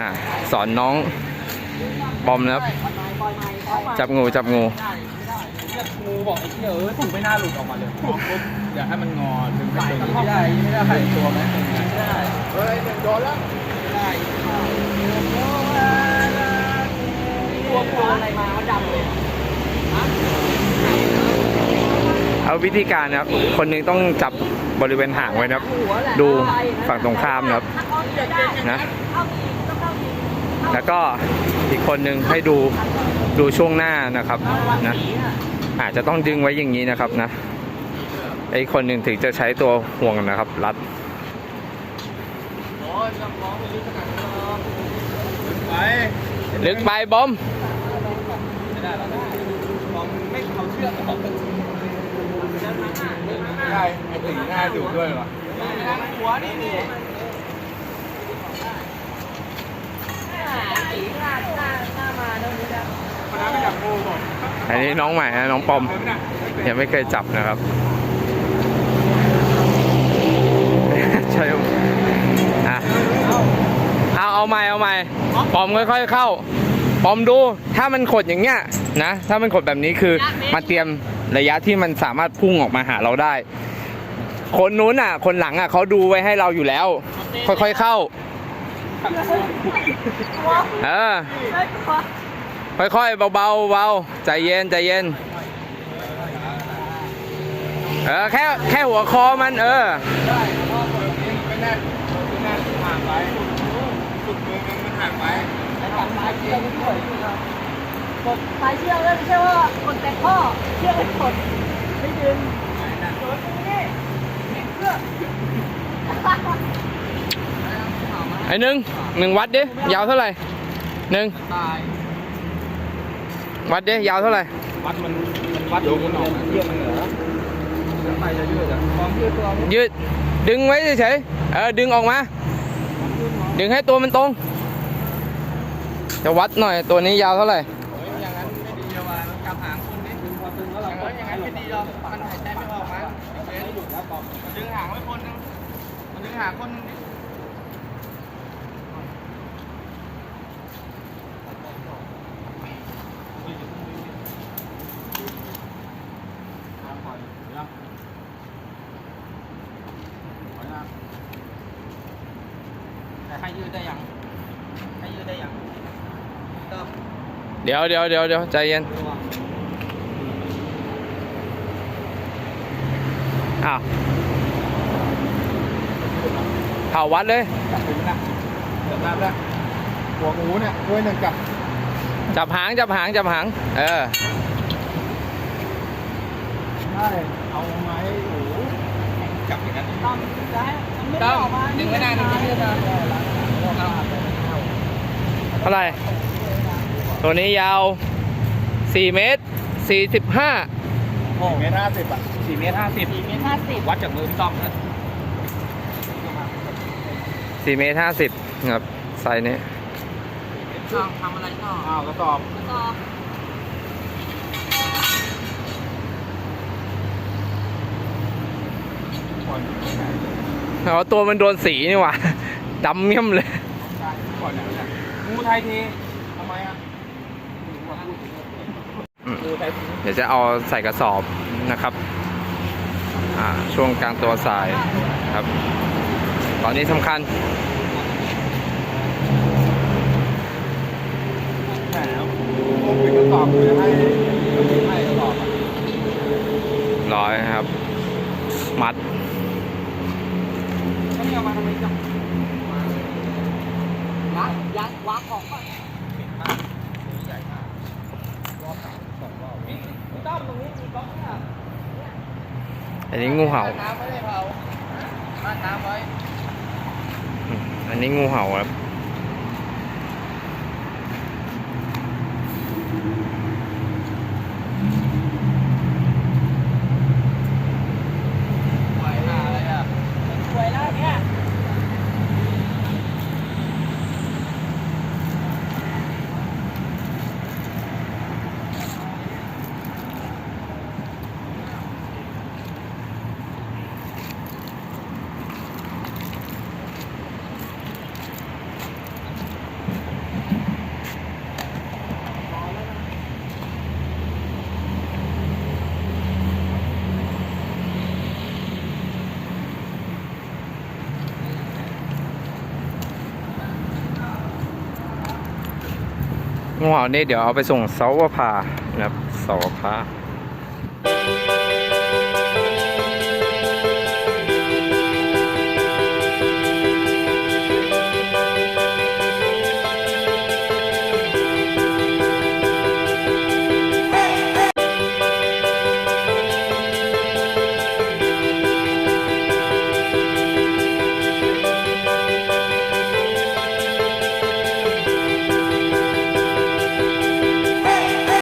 อ่าสอนน้องบอมนะครับ จับงูจับงู งูบอกไอ้เหี้ยเอ้ยผมไม่น่าหลุดออกมาเลยปุ๊บอย่าให้มันงอถึงไปไม่ได้ไม่ได้ตัวไหมไม่ได้เฮ้ยหนึ่งโดนแล้วไม่ได้ตัวตัวอะไรมาเขาดำเลยเอาวิธีการนะครับ คนหนึงต้องจับบริเวณห่างไว้นะครับ ดูฝั่งตรงข้ามนะครับนะ แล้วก็อีกคนหนึ่งให้ดูดูช่วงหน้านะครับนะอาจจะต้องดึงไว้อย่างนี้นะครับนะไอ้คนหนึ่งถึงจะใช้ตัวห่วงนะครับ รัดโอ้ยน้ำร้องไปลึกไปบอมไม่เขาเชื่อเขาไม่ได้ไอ้ตีหน้าดุด้วยวะหัวนี่นี่ สีหน้าหน้าหน้ามาเท่านี้แล้ว มันน้ำไม่จับงูหมด อันนี้น้องใหม่นะน้องปอม ยังไม่เคยจับนะครับใช่อะเอาเอาใหม่เอาใหม่ปอมค่อยๆเข้าปอมดูถ้ามันขดอย่างเงี้ยนะถ้ามันขดแบบนี้คือมาเตรียมระยะที่มันสามารถพุ่งออกมาหาเราได้ คนนู้นอะ คนหลังอะเขาดูไว้ให้เราอยู่แล้ว ค่อยๆเข้า เออ ค่อยๆเบาๆเบาๆใจเย็นใจเย็นเออแค่แค่หัวคอมันเออได้เพราะว่าตัวนี้ไม่แน่ไม่แน่ห่างไปสุดมือนึงมันห่างไปไอ้ฝั่งซ้ายเชือกมันถอยอยู่ครับกดสายเชือกแล้วไม่ใช่ว่ากดแต่ข้อเชือกกดไม่ดึงโดนตรงนี้เชือกไอ้หนึ่งหนึ่งวัดดิยาวเท่าไหร่หนึ่ง วัดดิยาวเท่าไหร่วัดมันมันวัดอยู่มันออกเยือกมันเหนือแล้วไปจะยืดอะความยืดตัวมันยืดดึงไว้เฉยๆเออดึงออกมา ดึงให้ตัวมันตรง จะวัดหน่อยตัวนี้ยาวเท่าไหร่โอ้ยอย่างนั้นไม่ดีเลยว่ะมันกำหางคุณนี่ดึงพอตึงแล้วเราก็อย่างนั้นไม่ดีหรอกมันหายใจไม่ออกมั้งเจ๊หยุดแล้วบอกมันดึงหางไว้คนนึงมันดึงหางคนนึง ดิแต่ให้ยืดได้ยังให้ยืดได้ยังเติมเดี๋ยวเดี๋ยวเดี๋ยวเดี๋ยวใจเย็นตัวอ้าวเผาวัดเลยจับถึงนะเติมน้ำแล้วหัวงูเนี่ยด้วยหนึ่งกับจับหางจับหางจับหาง เออใช่เอาไม้โอ้จับอย่างนั้นต้องจะให้มันไม่ได้ต้องออกมา ดึงไม่ได้ดึงไม่ได้ เท่าไหร่ตัวนี้ยาว 4 เมตร 45สี่เมตรห้าสิบอะสี่เมตรห้าสิบสี่เมตรห้าสิบวัดจากมือพี่ต้อมนะ4เมตร 50ครับไซส์นี้ทำอะไรต่ออ้าวกระสอบต่อก่อนอ๋อตัวมันโดนสีนี่หว่า ดำเมี่ยมเลยก่อนเนี่ยงูไทยทีทำไมอะอืมงูไทยทีเดี๋ยวจะเอาใส่กระสอบนะครับอ่าช่วงกลางตัวสายครับ ตอนนี้สำคัญแหมงูเป็นกระสอบเลยให้ให้กระสอบอะร้อยครับ มัด เขาไม่เอามาทำไมจับ ยัดยัดวางของก่อนใหญ่มากรอบสามสองรอบนี่พี่ต้อมตรงนี้มีบล็อกเนี่ยอันนี้งูเห่า น้ำไม่ได้เผาบ้านน้ำไว้อืมอันนี้งูเห่าครับ ไหวหาอะไรอะ สวยแล้วเนี่ย เงูเห่านี่เดี๋ยวเอาไปส่งเสาวานะครับเสาวภา